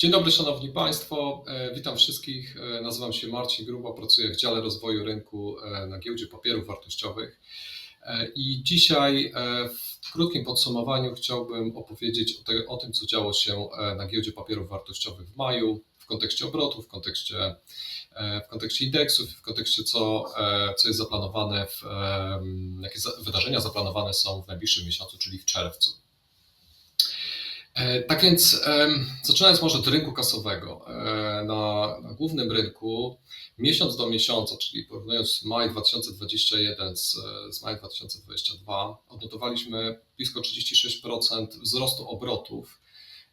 Dzień dobry, Szanowni Państwo. E, witam wszystkich. E, nazywam się Marcin Gruba, pracuję w dziale rozwoju rynku e, na giełdzie papierów wartościowych. I dzisiaj w krótkim podsumowaniu chciałbym opowiedzieć o, te, o tym, co działo się na giełdzie papierów wartościowych w maju, w kontekście obrotów, w kontekście, w kontekście indeksów, w kontekście co, co jest zaplanowane, w, jakie wydarzenia zaplanowane są w najbliższym miesiącu, czyli w czerwcu. E, tak więc zaczynając może od rynku kasowego. E, na, na, głównym rynku miesiąc do miesiąca, czyli porównując maj 2021 z, z majem 2022, odnotowaliśmy blisko 36% wzrostu obrotów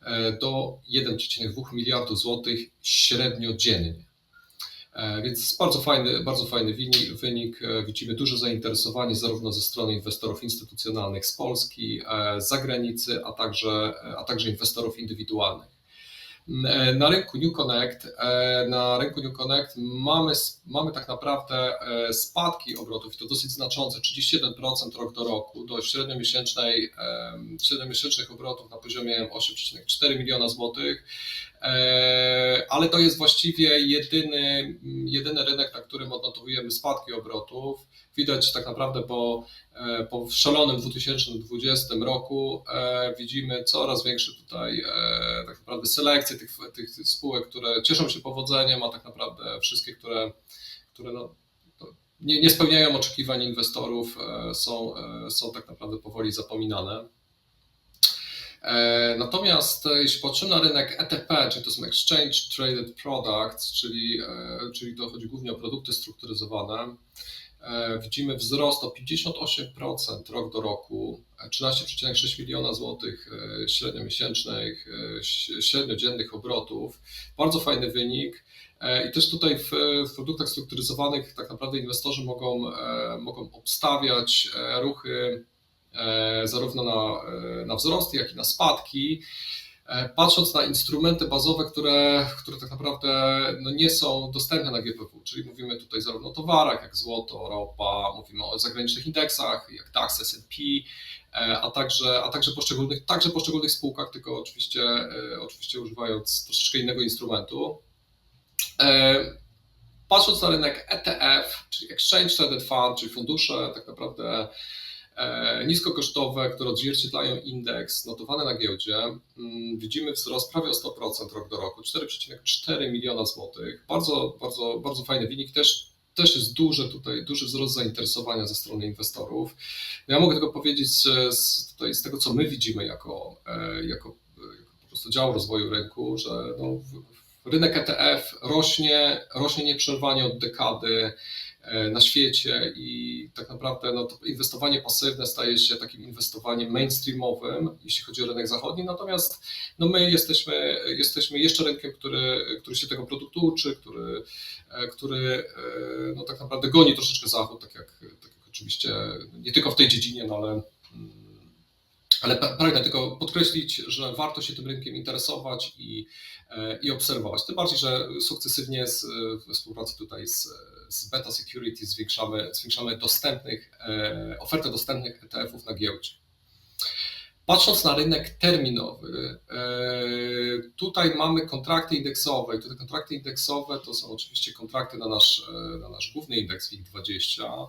e, do 1,2 miliardów złotych średnio dziennie. E, więc jest bardzo fajny, bardzo fajny wynik. E, widzimy duże zainteresowanie zarówno ze strony inwestorów instytucjonalnych z Polski, e, z zagranicy, a także, a także inwestorów indywidualnych. E, na rynku New Connect, na rynku New Connect mamy, mamy tak naprawdę spadki obrotów i to dosyć znaczące, 31% rok do roku do średniomiesięcznej, średniomiesięcznych obrotów na poziomie 8,4 miliona złotych, ale to jest właściwie jedyny, jedyny rynek, na którym odnotowujemy spadki obrotów. Widać tak naprawdę po, e, po szalonym 2020 roku e, widzimy coraz większe tutaj e, tak naprawdę selekcję tych, tych spółek, które cieszą się powodzeniem, a tak naprawdę wszystkie, które, które no, nie, nie spełniają oczekiwań inwestorów, są, są tak naprawdę powoli zapominane. Natomiast jeśli patrzymy na rynek ETP, czyli to są Exchange Traded Products, czyli, czyli to chodzi głównie o produkty strukturyzowane, E, widzimy wzrost o 58% rok do roku, 13,6 miliona złotych e, średniomiesięcznych, e, średniodziennych obrotów. Bardzo fajny wynik. I też tutaj w, w produktach strukturyzowanych tak naprawdę inwestorzy mogą, mogą obstawiać ruchy zarówno na, na wzrost, jak i na spadki. E, patrząc na instrumenty bazowe, które, które tak naprawdę no nie są dostępne na GPW, czyli mówimy tutaj zarówno o towarach jak złoto, ropa, mówimy o zagranicznych indeksach jak DAX, S&P, e, a także, a także poszczególnych, także poszczególnych spółkach, tylko oczywiście, e, oczywiście używając troszeczkę innego instrumentu. Patrząc na rynek ETF, czyli Exchange Traded Fund, czyli fundusze tak naprawdę E, niskokosztowe, które odzwierciedlają indeks notowany na giełdzie, mm, widzimy wzrost prawie o 100% rok do roku, 4,4 miliona złotych. Bardzo, bardzo, bardzo fajny wynik, też, też jest duży tutaj, duży wzrost zainteresowania ze strony inwestorów. No ja mogę tylko powiedzieć z, tutaj, z tego, co my widzimy jako, e, jako, jako po prostu dział rozwoju rynku, że no, rynek ETF rośnie, rośnie nieprzerwanie od dekady. E, na świecie i tak naprawdę no, to inwestowanie pasywne staje się takim inwestowaniem mainstreamowym, jeśli chodzi o rynek zachodni, natomiast no, my jesteśmy, jesteśmy jeszcze rynkiem, który, który się tego produktu uczy, który, e, który e, no, tak naprawdę goni troszeczkę zachód, tak jak, tak jak oczywiście nie tylko w tej dziedzinie, no ale mm, ale pragnę tylko podkreślić, że warto się tym rynkiem interesować i, i obserwować. Tym bardziej, że sukcesywnie z, współpracy tutaj z, z Beta Security zwiększamy, zwiększamy dostępnych, e, ofertę dostępnych ETF-ów na giełdzie. Patrząc na rynek terminowy, e, tutaj mamy kontrakty indeksowe i te kontrakty indeksowe to są oczywiście kontrakty na nasz, na nasz główny indeks WIG20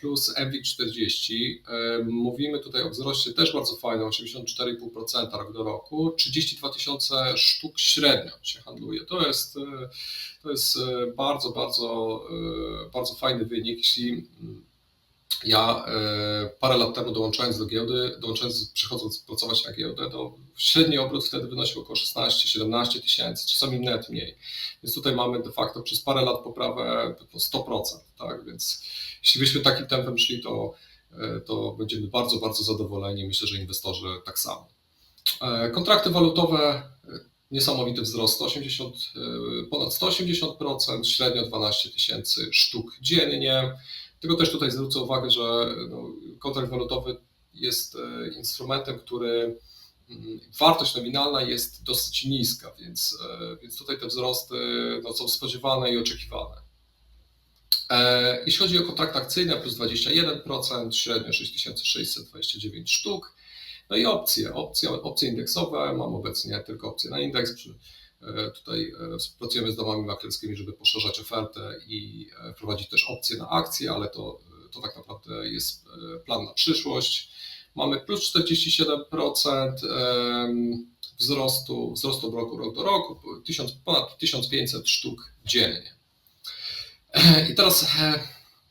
plus MWIG40. Mówimy tutaj o wzroście też bardzo fajnym, 84,5% rok do roku, 32 tysiące sztuk średnio się handluje. To jest, to jest bardzo, bardzo, bardzo fajny wynik. Jeśli mm, ja e, parę lat temu dołączając do giełdy, dołączając, przychodząc pracować na giełdę, to średni obrót wtedy wynosił około 16-17 tysięcy, czasami net mniej. Więc tutaj mamy de facto przez parę lat poprawę 100%, tak? Więc jeśli byśmy takim tempem szli, to, e, to będziemy bardzo, bardzo zadowoleni. Myślę, że inwestorzy tak samo. E, kontrakty walutowe, niesamowity wzrost, 180, ponad 180%, średnio 12 tysięcy sztuk dziennie. Tylko też tutaj zwrócę uwagę, że no, kontrakt walutowy jest e, instrumentem, który mm, wartość nominalna jest dosyć niska, więc, e, więc tutaj te wzrosty no, są spodziewane i oczekiwane. E, jeśli chodzi o kontrakt akcyjny, plus 21%, średnio 6629 sztuk. No i opcje, opcje, opcje indeksowe, mam obecnie tylko opcje na indeks, tutaj współpracujemy z domami maklerskimi, żeby poszerzać ofertę i wprowadzić też opcje na akcje, ale to, to tak naprawdę jest plan na przyszłość. Mamy plus 47% wzrostu, wzrostu roku rok do roku, ponad 1500 sztuk dziennie. I teraz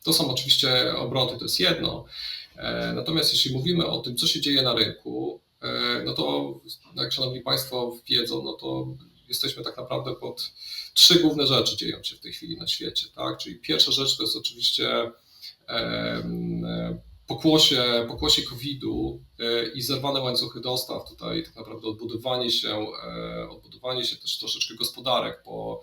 to są oczywiście obroty, to jest jedno. Natomiast jeśli mówimy o tym, co się dzieje na rynku, no to jak Szanowni Państwo wiedzą, no to jesteśmy tak naprawdę pod trzy główne rzeczy dzieją się w tej chwili na świecie. Tak? Czyli pierwsza rzecz to jest oczywiście pokłosie, pokłosie COVID-u e, i zerwane łańcuchy dostaw, tutaj tak naprawdę odbudowanie się, e, odbudowanie się też troszeczkę gospodarek po,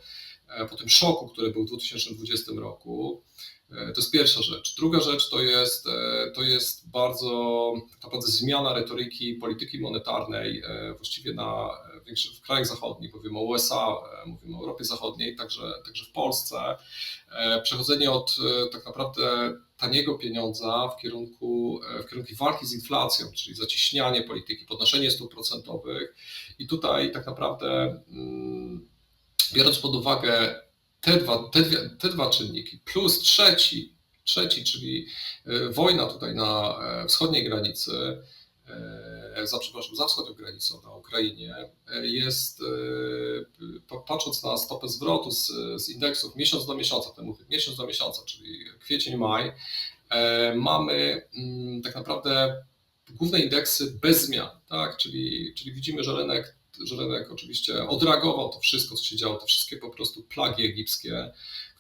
po tym szoku, który był w 2020 roku. To jest pierwsza rzecz. Druga rzecz to jest, to jest bardzo tak naprawdę zmiana retoryki polityki monetarnej właściwie na w krajach zachodnich. Mówimy o USA, mówimy o Europie Zachodniej, także, także w Polsce. Przechodzenie od tak naprawdę taniego pieniądza w kierunku, e, w kierunku walki z inflacją, czyli zacieśnianie polityki, podnoszenie stóp procentowych. I tutaj tak naprawdę, mm, biorąc pod uwagę te dwa, te, te dwa czynniki, plus trzeci, trzeci, czyli e, wojna tutaj na e, wschodniej granicy, za, przepraszam, za wschodnią granicą na Ukrainie, jest, patrząc na stopę zwrotu z, z indeksów miesiąc do miesiąca, ten mówię, miesiąc do miesiąca, czyli kwiecień, maj, mamy mm, tak naprawdę główne indeksy bez zmian, tak? czyli, czyli widzimy, że rynek, że rynek oczywiście odreagował to wszystko, co się działo, te wszystkie po prostu plagi egipskie,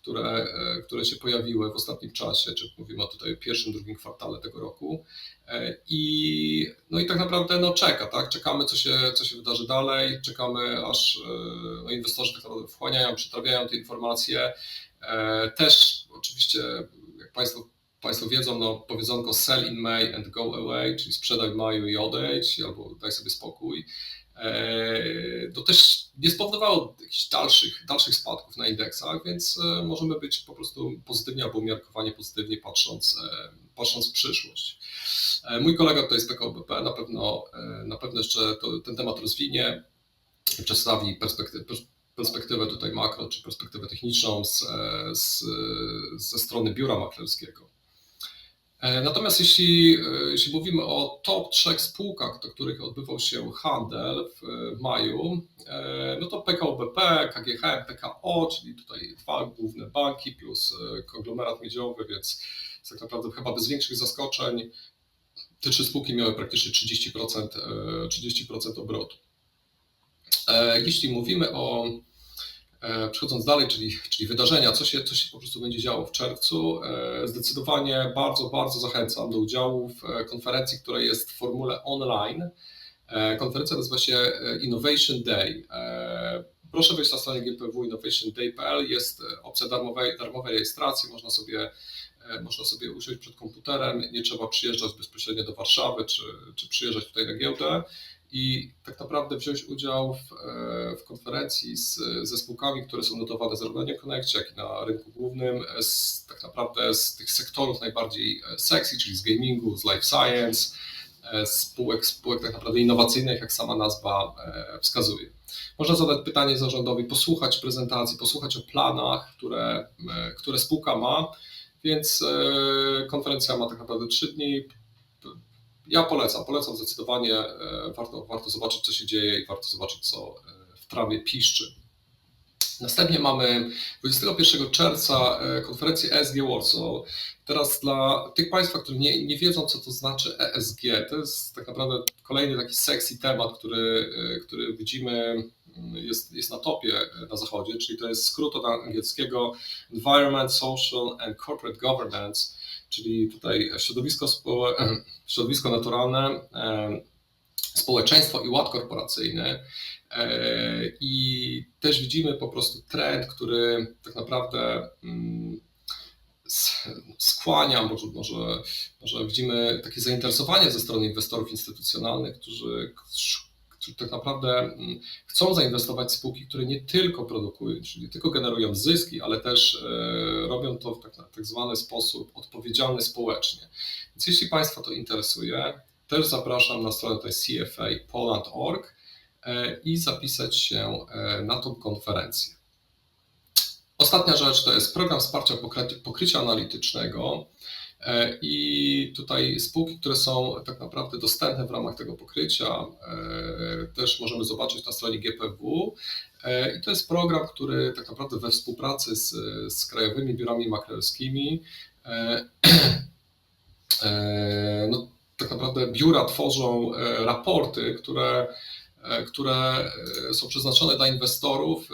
które, e, które się pojawiły w ostatnim czasie, czy mówimy o tutaj pierwszym, drugim kwartale tego roku. E, I, no i tak naprawdę no, czeka, tak? Czekamy, co się, co się wydarzy dalej, czekamy, aż e, no, inwestorzy tak naprawdę wchłaniają, przetrawiają te informacje. Też oczywiście, jak Państwo, Państwo wiedzą, no, powiedzonko sell in May and go away, czyli sprzedaj w maju i odejdź, albo daj sobie spokój. E, to też nie spowodowało jakichś dalszych, dalszych spadków na indeksach, więc e, możemy być po prostu pozytywnie albo umiarkowanie pozytywnie patrząc, e, patrząc w przyszłość. Mój kolega tutaj z PKOBP na pewno, na pewno jeszcze to, ten temat rozwinie, przedstawi perspektywę, perspektywę tutaj makro, czy perspektywę techniczną z, z, ze strony biura maklerskiego. E, natomiast jeśli, e, jeśli mówimy o top trzech spółkach, do których odbywał się handel w maju, e, no to PKO BP, KGHM, PKO, czyli tutaj dwa główne banki plus konglomerat miedziowy, więc tak naprawdę chyba bez większych zaskoczeń te trzy spółki miały praktycznie 30%, 30% obrotu. Jeśli mówimy o przechodząc dalej, czyli, czyli wydarzenia, co się, co się po prostu będzie działo w czerwcu, e, zdecydowanie bardzo, bardzo zachęcam do udziału w e, konferencji, która jest w formule online. Konferencja nazywa się Innovation Day. Proszę wejść na stronę GPW innovationday.pl, jest opcja darmowej, darmowej rejestracji, można sobie, można sobie usiąść przed komputerem, nie trzeba przyjeżdżać bezpośrednio do Warszawy czy, czy przyjeżdżać tutaj na giełdę i tak naprawdę wziąć udział w, e, w konferencji z, ze spółkami, które są notowane zarówno na New jak i na rynku głównym, z, tak naprawdę z tych sektorów najbardziej e, sexy, czyli z gamingu, z life science, e, spółek, spółek tak naprawdę innowacyjnych, jak sama nazwa wskazuje. Można zadać pytanie zarządowi, posłuchać prezentacji, posłuchać o planach, które, które spółka ma, więc konferencja ma tak naprawdę trzy dni, ja polecam, polecam zdecydowanie. E, warto, warto zobaczyć, co się dzieje i warto zobaczyć, co e, w trawie piszczy. Następnie mamy 21 czerwca e, konferencję ESG Warsaw. Teraz dla tych Państwa, którzy nie, nie wiedzą, co to znaczy ESG, to jest tak naprawdę kolejny taki sexy temat, który, który widzimy mm, jest, jest na topie na zachodzie, czyli to jest skrót od angielskiego Environment, Social and Corporate Governance czyli tutaj środowisko, środowisko naturalne, społeczeństwo i ład korporacyjny. E, I też widzimy po prostu trend, który tak naprawdę mm, skłania, może, może, może widzimy takie zainteresowanie ze strony inwestorów instytucjonalnych, którzy którzy tak naprawdę mm, chcą zainwestować w spółki, które nie tylko produkują, czyli nie tylko generują zyski, ale też e, robią to w tak, tak zwany sposób odpowiedzialny społecznie. Więc jeśli Państwa to interesuje, też zapraszam na stronę CFA Poland.org e, i zapisać się e, na tą konferencję. Ostatnia rzecz to jest program wsparcia pokry- pokrycia analitycznego. E, I tutaj spółki, które są tak naprawdę dostępne w ramach tego pokrycia, e, też możemy zobaczyć na stronie GPW. E, I to jest program, który tak naprawdę we współpracy z, z krajowymi biurami maklerskimi, no, tak naprawdę biura tworzą raporty, które, które są przeznaczone dla inwestorów,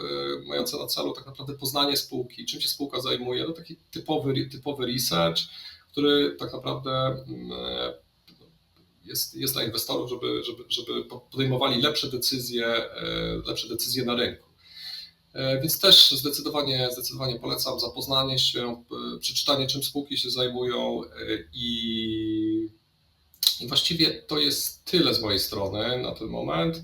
mające na celu tak naprawdę poznanie spółki, czym się spółka zajmuje, no taki typowy, typowy research, który tak naprawdę mm, e, jest, jest dla inwestorów, żeby, żeby, żeby podejmowali lepsze decyzje, e, lepsze decyzje na rynku. E, Więc też zdecydowanie, zdecydowanie polecam zapoznanie się, przeczytanie czym spółki się zajmują i, i właściwie to jest tyle z mojej strony na ten moment.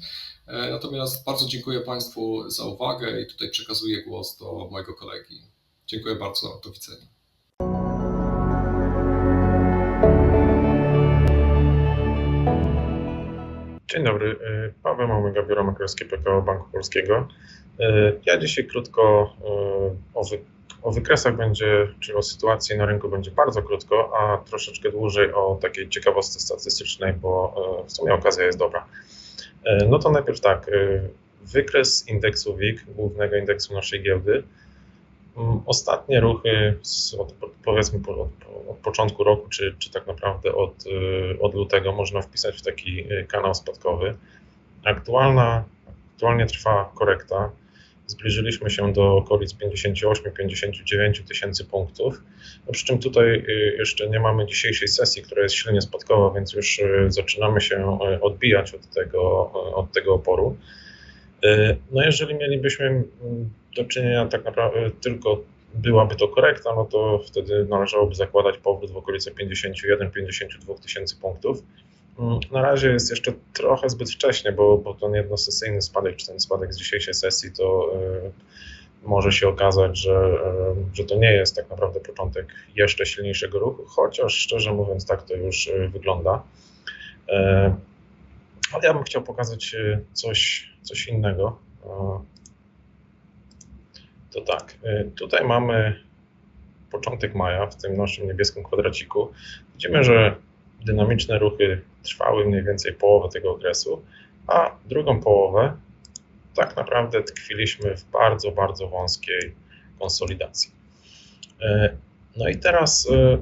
Natomiast bardzo dziękuję Państwu za uwagę i tutaj przekazuję głos do mojego kolegi. Dziękuję bardzo, do widzenia. Dzień dobry, y, Paweł Małmyga, Biuro Maklerskie PKO Banku Polskiego. Y, Ja dzisiaj krótko y, o, wy, o wykresach będzie, czy o sytuacji na rynku będzie bardzo krótko, a troszeczkę dłużej o takiej ciekawostce statystycznej, bo w sumie okazja jest dobra. No to najpierw tak, wykres indeksu WIG, głównego indeksu naszej giełdy. Ostatnie ruchy od, powiedzmy po- od, od początku roku, czy, czy tak naprawdę od, y, od lutego można wpisać w taki y, kanał spadkowy. Aktualna, aktualnie trwa korekta. Zbliżyliśmy się do okolic 58-59 tysięcy punktów. No przy czym tutaj y, jeszcze nie mamy dzisiejszej sesji, która jest silnie spadkowa, więc już zaczynamy się odbijać od tego, od tego oporu. Y, No jeżeli mielibyśmy mm, do czynienia tak naprawdę tylko byłaby to korekta, no to wtedy należałoby zakładać powrót w okolice 51-52 tysięcy punktów. Mm, Na razie jest jeszcze trochę zbyt wcześnie, bo, bo ten jednosesyjny spadek, czy ten spadek z dzisiejszej sesji, to y, może się okazać, że, y, że to nie jest tak naprawdę początek jeszcze silniejszego ruchu, chociaż szczerze mówiąc tak to już wygląda. Y, Ale ja bym chciał pokazać y, coś, coś innego. To tak, y, tutaj mamy początek maja w tym naszym niebieskim kwadraciku. Widzimy, że dynamiczne ruchy trwały mniej więcej połowę tego okresu, a drugą połowę tak naprawdę tkwiliśmy w bardzo, bardzo wąskiej konsolidacji. E, No i teraz e,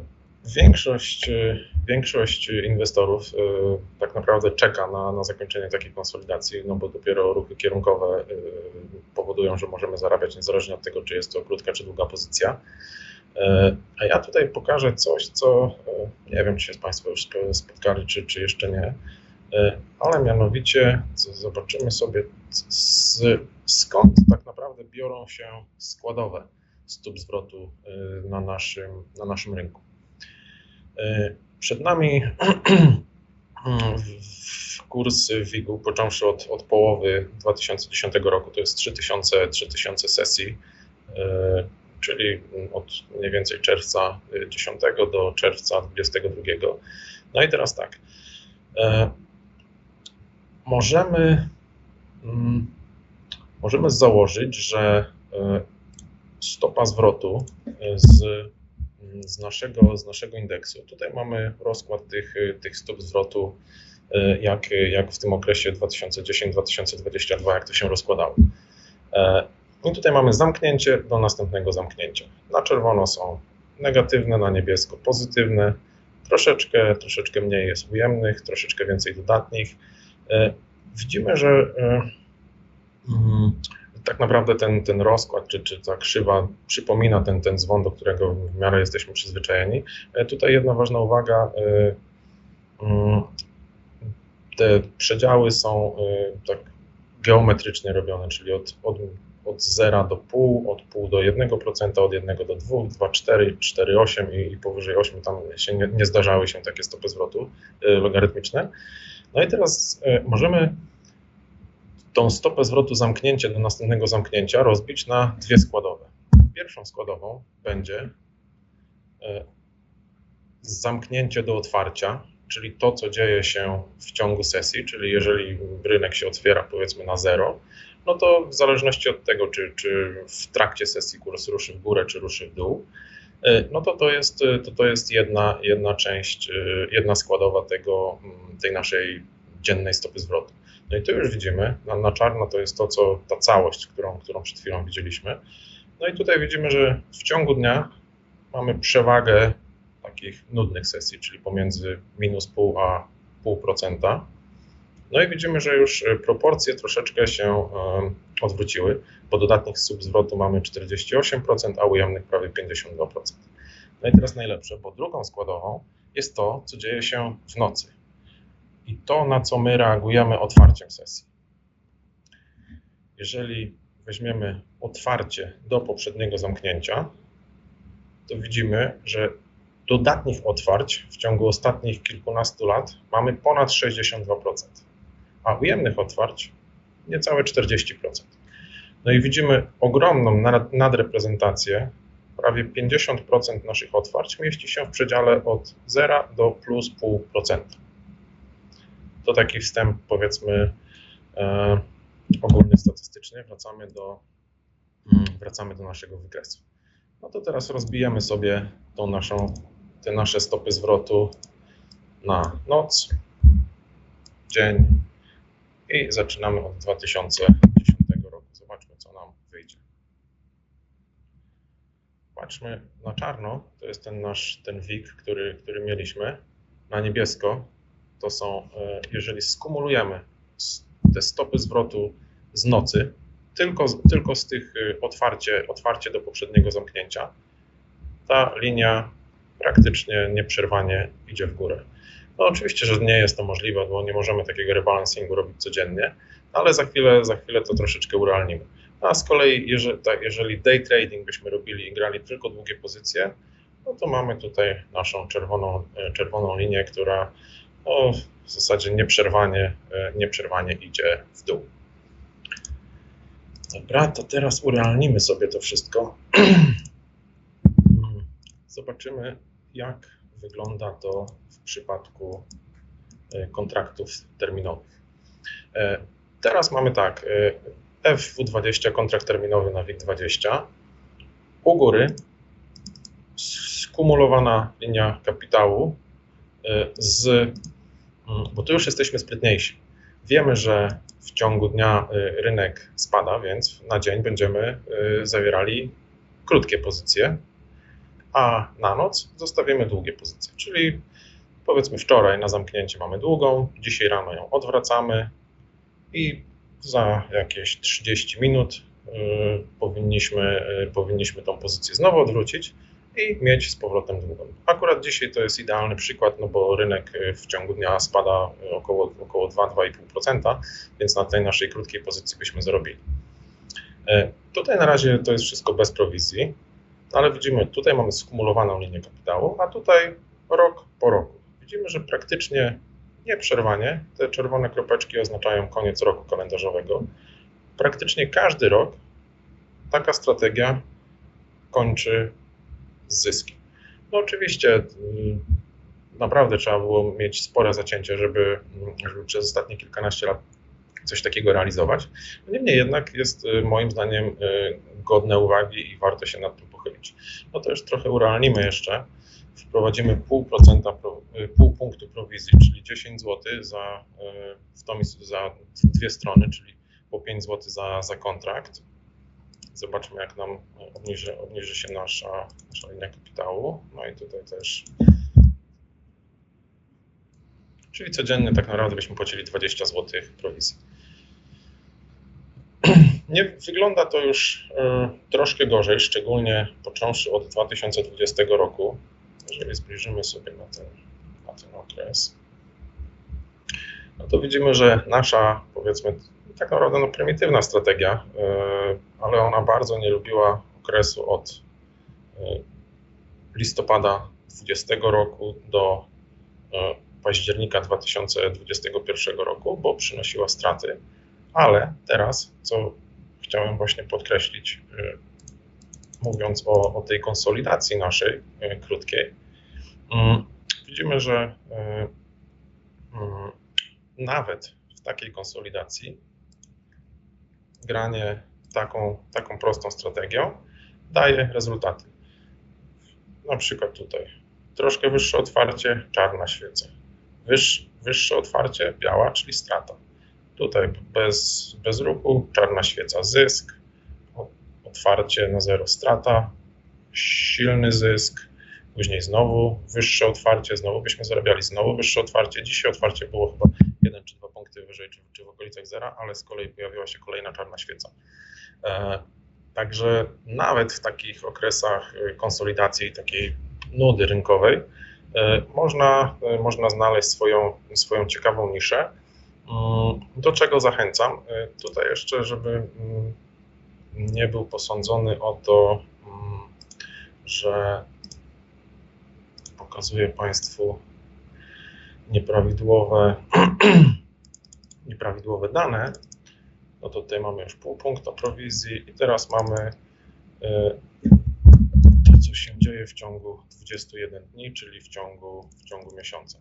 większość, e, większość inwestorów e, tak naprawdę czeka na, na zakończenie takiej konsolidacji, no bo dopiero ruchy kierunkowe e, powodują, że możemy zarabiać niezależnie od tego, czy jest to krótka czy długa pozycja. E, A ja tutaj pokażę coś, co nie wiem, czy się Państwo już sp- spotkali, czy, czy jeszcze nie, ale mianowicie z- zobaczymy sobie, z, skąd tak naprawdę biorą się składowe stóp zwrotu na naszym, na naszym rynku. Przed nami w- kurs WIG-u, począwszy od, od połowy 2010 roku, to jest 3000, 3000 sesji, e, czyli od mniej więcej czerwca 10 do czerwca 22. No i teraz tak. E, możemy, mm, możemy założyć, że e, stopa zwrotu z, z, naszego, z naszego indeksu. Tutaj mamy rozkład tych, tych stóp zwrotu, e, jak, jak w tym okresie 2010-2022, jak to się rozkładało. E, i tutaj mamy zamknięcie do następnego zamknięcia. Na czerwono są negatywne, na niebiesko pozytywne. Troszeczkę, troszeczkę mniej jest ujemnych, troszeczkę więcej dodatnich. E, Widzimy, że mm, tak naprawdę ten, ten rozkład, czy, czy ta krzywa przypomina ten, ten dzwon, do którego w miarę jesteśmy przyzwyczajeni. E, Tutaj jedna ważna uwaga. e, mm, Te przedziały są e, tak geometrycznie robione, czyli od, od od 0 do pół, od pół do 1%, od 1 do 2, 2, 4, 4, 8 i, i powyżej 8 tam się nie, nie zdarzały się takie stopy zwrotu logarytmiczne. No i teraz możemy tą stopę zwrotu zamknięcia do następnego zamknięcia rozbić na dwie składowe. Pierwszą składową będzie y, zamknięcie do otwarcia, czyli to, co dzieje się w ciągu sesji, czyli jeżeli rynek się otwiera powiedzmy na zero, no to w zależności od tego, czy, czy w trakcie sesji kurs ruszy w górę, czy ruszy w dół, y, no to to jest, to, to jest jedna, jedna część, y, jedna składowa tego, tej naszej dziennej stopy zwrotu. No i tu już widzimy, na, na czarno to jest to, co ta całość, którą, którą przed chwilą widzieliśmy. No i tutaj widzimy, że w ciągu dnia mamy przewagę takich nudnych sesji, czyli pomiędzy minus pół a pół procenta. No i widzimy, że już proporcje troszeczkę się odwróciły. Po dodatnich subzwrotu mamy 48%, a ujemnych prawie 52%. No i teraz najlepsze, bo drugą składową jest to, co dzieje się w nocy. I to, na co my reagujemy otwarciem sesji. Jeżeli weźmiemy otwarcie do poprzedniego zamknięcia, to widzimy, że dodatnich otwarć w ciągu ostatnich kilkunastu lat mamy ponad 62%, a ujemnych otwarć niecałe 40%. No i widzimy ogromną nadreprezentację. Prawie 50% naszych otwarć mieści się w przedziale od 0 do plus 0,5%. To taki wstęp, powiedzmy, e, ogólny statystyczny. Wracamy do, mm, wracamy do naszego wykresu. No to teraz rozbijemy sobie tą naszą, te nasze stopy zwrotu na noc, dzień i zaczynamy od 2010 roku. Zobaczmy, co nam wyjdzie. Patrzmy na czarno, to jest ten nasz ten WIG, który, który mieliśmy. Na niebiesko to są, e, jeżeli skumulujemy te stopy zwrotu z nocy, tylko, tylko z tych y, otwarcie, otwarcie do poprzedniego zamknięcia, ta linia praktycznie nieprzerwanie idzie w górę. No oczywiście, że nie jest to możliwe, bo nie możemy takiego rebalansingu robić codziennie, ale za chwilę, za chwilę to troszeczkę urealnimy. A z kolei, jeżeli, tak, jeżeli day trading byśmy robili i grali tylko długie pozycje, no to mamy tutaj naszą czerwoną, e, czerwoną linię, która no, w zasadzie nieprzerwanie, e, nieprzerwanie idzie w dół. Dobra, to teraz urealnimy sobie to wszystko. Zobaczymy, jak wygląda to w przypadku e, kontraktów terminowych. E, teraz mamy tak, FW20 kontrakt terminowy na WIG20. U góry skumulowana linia kapitału z, mm, bo tu już jesteśmy sprytniejsi. Wiemy, że w ciągu dnia y, rynek spada, więc na dzień będziemy y, zawierali krótkie pozycje, a na noc zostawimy długie pozycje. Czyli powiedzmy wczoraj na zamknięcie mamy długą, dzisiaj rano ją odwracamy i za jakieś 30 minut y, powinniśmy, powinniśmy tą pozycję znowu odwrócić i mieć z powrotem długą. Akurat dzisiaj to jest idealny przykład, no bo rynek y, w ciągu dnia spada około, około 2-2,5%, więc na tej naszej krótkiej pozycji byśmy zrobili. E, tutaj na razie to jest wszystko bez prowizji, ale widzimy, tutaj mamy skumulowaną linię kapitału, a tutaj rok po roku. Widzimy, że praktycznie nieprzerwanie te czerwone kropeczki oznaczają koniec roku kalendarzowego. Praktycznie każdy rok taka strategia kończy z zyskiem. No oczywiście y, naprawdę trzeba było mieć spore zacięcie, żeby, żeby przez ostatnie kilkanaście lat coś takiego realizować. Niemniej jednak jest y, moim zdaniem y, godne uwagi i warto się nad tym pochylić. No to już trochę urealnimy jeszcze. Wprowadzimy pół procenta, pół punktu prowizji, czyli 10 zł za, w tą, za dwie strony, czyli po 5 zł za, za kontrakt. Zobaczmy, jak nam obniży, obniży się nasza, nasza linia kapitału. No i tutaj też. Czyli codziennie tak naprawdę byśmy płacili 20 zł prowizji. Nie wygląda to już y, troszkę gorzej, szczególnie począwszy od 2020 roku. Jeżeli zbliżymy sobie na ten, na ten okres, no to widzimy, że nasza, powiedzmy, tak naprawdę no, prymitywna strategia, e, ale ona bardzo nie lubiła okresu od e, listopada 2020 roku do e, października 2021 roku, bo przynosiła straty. Ale teraz, co chciałem właśnie podkreślić, mówiąc o, o tej konsolidacji naszej krótkiej, mm, widzimy, że nawet w takiej konsolidacji granie taką, taką prostą strategią daje rezultaty. Na przykład tutaj troszkę wyższe otwarcie, czarna świeca. Wyż, wyższe otwarcie, biała, czyli strata. Tutaj bez, bez ruchu, czarna świeca, zysk, otwarcie na zero, strata, silny zysk, później znowu wyższe otwarcie, znowu byśmy zarabiali, znowu wyższe otwarcie. Dzisiaj otwarcie było chyba jeden czy dwa punkty wyżej, czy, czy w okolicach zera, ale z kolei pojawiła się kolejna czarna świeca. E, Także nawet w takich okresach e, konsolidacji, takiej nudy rynkowej, e, można, można znaleźć swoją, swoją ciekawą niszę. Mm, Do czego zachęcam? Tutaj jeszcze, żeby mm, nie był posądzony o to, mm, że pokazuję Państwu nieprawidłowe, nieprawidłowe dane, no to tutaj mamy już pół punkta prowizji i teraz mamy e, to, co się dzieje w ciągu 21 dni, czyli w ciągu, w ciągu miesiąca.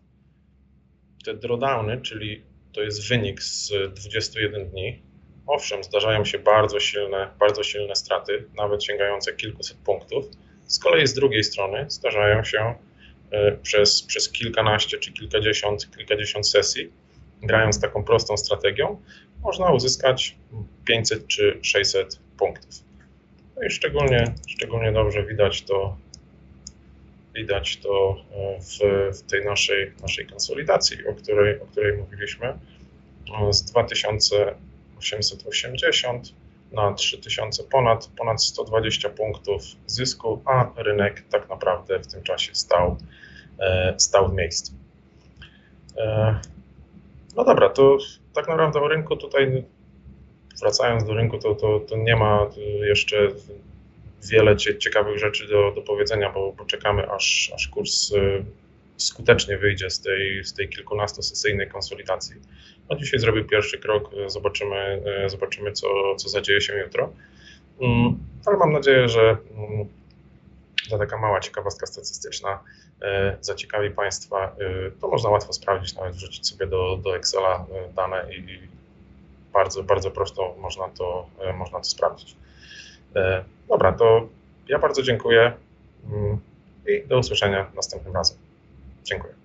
Te drawdowny, czyli to jest wynik z 21 dni. Owszem, zdarzają się bardzo silne, bardzo silne straty, nawet sięgające kilkuset punktów. Z kolei z drugiej strony zdarzają się przez, przez kilkanaście czy kilkadziesiąt, kilkadziesiąt sesji, grając taką prostą strategią, można uzyskać 500 czy 600 punktów. No i szczególnie, szczególnie dobrze widać to, widać to e, w, w tej naszej, naszej konsolidacji, o której, o której mówiliśmy, e, z 2880 na 3000 ponad, ponad 120 punktów zysku, a rynek tak naprawdę w tym czasie stał, e, stał w miejscu. E, No dobra, to tak naprawdę o rynku tutaj, wracając do rynku, to, to, to nie ma jeszcze wiele cie- ciekawych rzeczy do, do powiedzenia, bo, bo czekamy aż, aż kurs y, skutecznie wyjdzie z tej, z tej kilkunastosesyjnej konsolidacji. No dzisiaj zrobił pierwszy krok, y, zobaczymy, y, zobaczymy co, co zadzieje się jutro. Mm, Ale mam nadzieję, że mm, ta taka mała ciekawostka statystyczna e, zaciekawi Państwa. E, To można łatwo sprawdzić, nawet wrzucić sobie do, do Excela e, dane i bardzo, bardzo prosto można to, e, można to sprawdzić. E, Dobra, to ja bardzo dziękuję mm, i do usłyszenia następnym razem. Dziękuję.